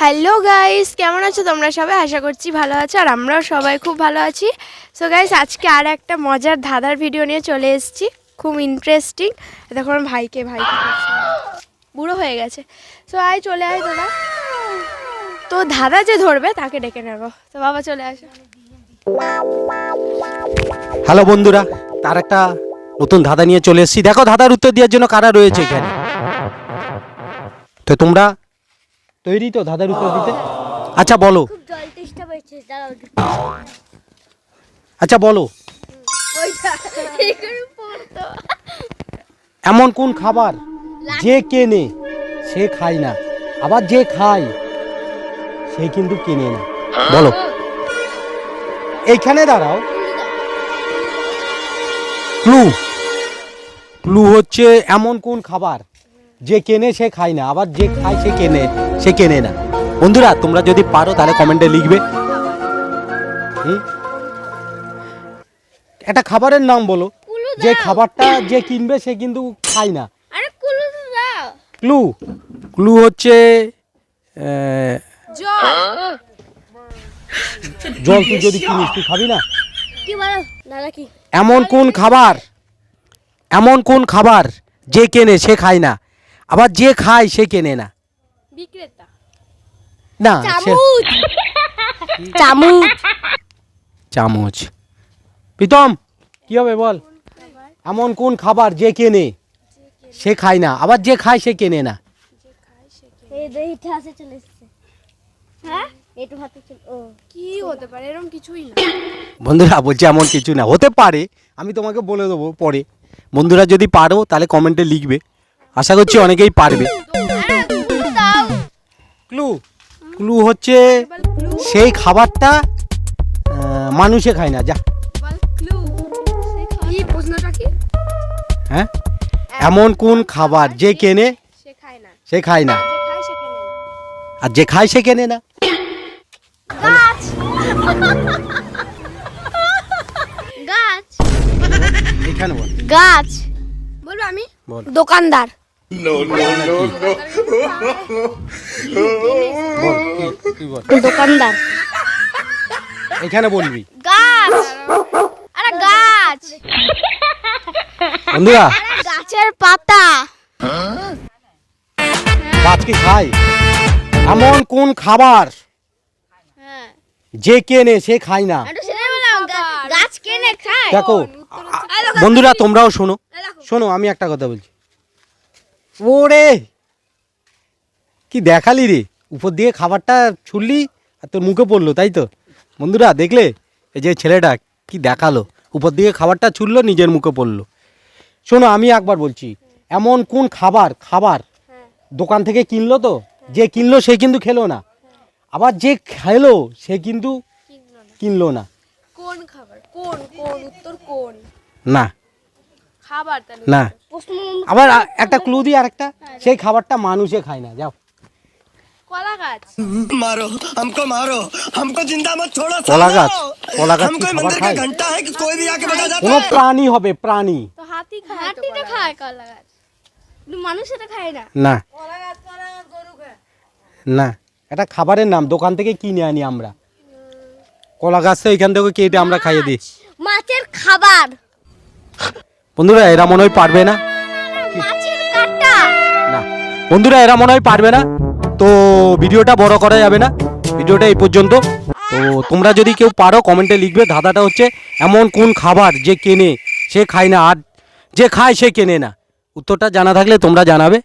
Hello guys, কেমন আছো তোমরা সবাই? আশা করছি ভালো আছো আর আমরাও সবাই খুব ভালো আছি। সো গাইস আজকে আর একটা মজার ধাঁধার ভিডিও নিয়ে চলে এসেছি। খুব ইন্টারেস্টিং দেখো আমার ভাইকে ভাই বুড়ো হয়ে গেছে। সো আয়, চলে আয় তোরা তো ধাঁধা যে ধরবে, তাকে ডেকে নেব। তো বাবা, চলে আসো। হ্যালো বন্ধুরা, তার একটা নতুন ধাঁধা নিয়ে চলে এসেছি। দেখো ধাঁধার উত্তর দেওয়ার জন্য কারা রয়েছে এখানে? তো তোমরা তৈরি তো ধাঁধার উত্তর দিতে। আচ্ছা বলো। খুব জল তেষ্টা পেয়েছে দাঁড়াও আচ্ছা বলো। এমন কোন খাবার যে কেনে সে খায় না। আবার যে খায় সে কিন্তু কেনে না। বলো। এইখানে দাঁড়াও। ক্লু। ক্লু হচ্ছে এমন কোন খাবার যে কেনে সে খায় না আবার যে খায় সে কেনে সে কেনে না। বন্ধুরা তোমরা যদি পারো তাহলে কমেন্টে লিখবে? একটা খাবারের নাম বলো। যে খাবারটা যে কিনবে সে কিন্তু খায় না। কুলু ক্লু। হচ্ছে জল। তুই যদি কিনিস তুই খাবি না? এমন কোন খাবার এমন কোন খাবার যে কেনে সে খায় না। আবার যে খায় সে কেনে না। বিক্রেতা। না সে- চামচ। চামচ। চামচ। প্রীতম কি হবে বল? এমন কোন খাবার যে কেনে সে খায় না। আবার যে খায় সে কেনে না। হ্যাঁ? একটু হাতে চলে ও। কি হতে পারে? এরকম কিছুই না। বন্ধুরা বলছে এমন কিছু না। হতে পারে আমি তোমাকে বলে দেবো পরে। বন্ধুরা যদি পারো তাহলে কমেন্টে লিখবে। আশা করছি অনেকেই পারবে। ক্লু ক্লু হচ্ছে সেই খাবারটা মানুষে খায় না যা। হ্যাঁ? এমন কোন খাবার যে কেনে সে খায় না। সে খায় না যে খায় সে কেনে না। আর যে খায় সে কেনে না গাছ। গাছ বলব আমি দোকানদার। দোকানদার। এখানে বলবি। গাছ। আরে গাছ। বন্ধুরা। গাছের পাতা। গাছ কি খায়? এমন কোন খাবার হ্যাঁ। যে কেনে সে খায় না। দেখো বন্ধুরা তোমরাও শোনো। শোনো আমি একটা কথা বলছি। ওরে! কি দেখালি রে? উপর দিয়ে খাবারটা ছুড়লি আর তোর মুখে পড়ল তাই তো? বন্ধুরা দেখলে? এই যে ছেলেটা কি দেখাল? উপর দিয়ে খাবারটা ছুড়লো নিজের মুখে পড়ল। শোনো আমি একবার বলছি এমন কোন খাবার খাবার দোকান থেকে কিনলো তো? যে কিনলো সে কিন্তু খেলো না। আবার যে খেলো সে কিন্তু কিনলো না। কোন খাবার? কোন কোন উত্তর কোন? না। খাবার তাহলে না প্রশ্ন আবার আ- একটা ক্লু দিই আরেকটা সেই খাবারটা মানুষে খায় না যাও কলা গাছ मारो हमको मारो हमको जिंदा मत छोड़ो कोला सालो। गाछ, कोला गाछ हम की कोई खबर मंदिर का खाए? घंटा है कि कोई भी आके बजा जाता কোনো है প্রাণী হবে প্রাণী তো হাতি খায় তো হাতিটা কলা খায় কলা গাছ কিন্তু মানুষ এটা খায় না না না এটা খাবারের নাম দোকান থেকে কিনে আনি আমরা কলা গাছ তো এখান থেকে কেটে আমরা খাইয়ে দিই মাছের খাবার বন্ধুরা এরা মনে হয় পারবে না। না। বন্ধুরা এরা মনে হয় পারবে না। তো ভিডিওটা বড় করা যাবে না। ভিডিওটা এই পর্যন্ত। তো তোমরা যদি কেউ পারো কমেন্টে লিখবে। ধাঁধাটা হচ্ছে এমন কোন খাবার যে কেনে সে খায় না। আর যে খায় সে কেনে না। উত্তরটা জানা থাকলে তোমরা জানাবে।